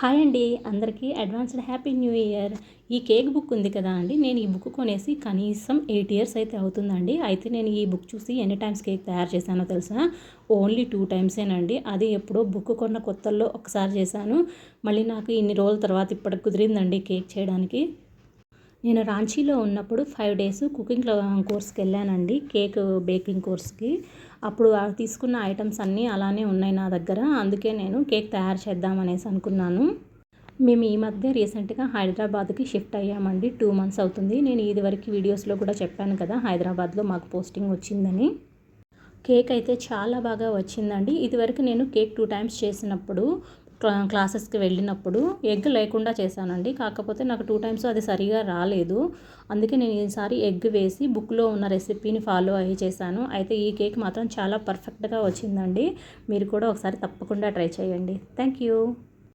Hi అండి అందరికీ advanced happy new year. ఈ కేక్ బుక్ ఉంది కదా అండి నేను ఈ బుక్ కొనేసి కనీసం ఎయిట్ ఇయర్స్ అయితే అవుతుందండి. అయితే నేను ఈ బుక్ చూసి ఎన్ని టైమ్స్ కేక్ తయారు చేశానో తెలుసా? ఓన్లీ టూ టైమ్సేనండి అది ఎప్పుడో బుక్ కొన్న కొత్తల్లో ఒకసారి చేశాను. మళ్ళీ నాకు ఇన్ని రోజుల తర్వాత ఇప్పటికి కుదిరిందండి కేక్ చేయడానికి. నేను రాంచీలో ఉన్నప్పుడు ఫైవ్ డేస్ కుకింగ్ కోర్స్కి వెళ్ళానండి కేక్ బేకింగ్ కోర్స్కి. అప్పుడు తీసుకున్న ఐటమ్స్ అన్నీ అలానే ఉన్నాయి నా దగ్గర అందుకే నేను కేక్ తయారు చేద్దామనేసి అనుకున్నాను. మేము ఈ మధ్య రీసెంట్గా హైదరాబాద్కి షిఫ్ట్ అయ్యామండి టూ మంత్స్ అవుతుంది. నేను ఇదివరకు వీడియోస్లో కూడా చెప్పాను కదా హైదరాబాద్లో మాకు పోస్టింగ్ వచ్చిందని. కేక్ అయితే చాలా బాగా వచ్చిందండి. ఇదివరకు నేను కేక్ టూ టైమ్స్ చేసినప్పుడు క్లాసెస్కి వెళ్ళినప్పుడు ఎగ్ లేకుండా చేశానండి. కాకపోతే నాకు టూ టైమ్స్ అది సరిగా రాలేదు. అందుకే నేను ఈసారి ఎగ్ వేసి బుక్లో ఉన్న రెసిపీని ఫాలో అయ్యి చేశాను. అయితే ఈ కేక్ మాత్రం చాలా పర్ఫెక్ట్గా వచ్చిందండి. మీరు కూడా ఒకసారి తప్పకుండా ట్రై చేయండి. Thank you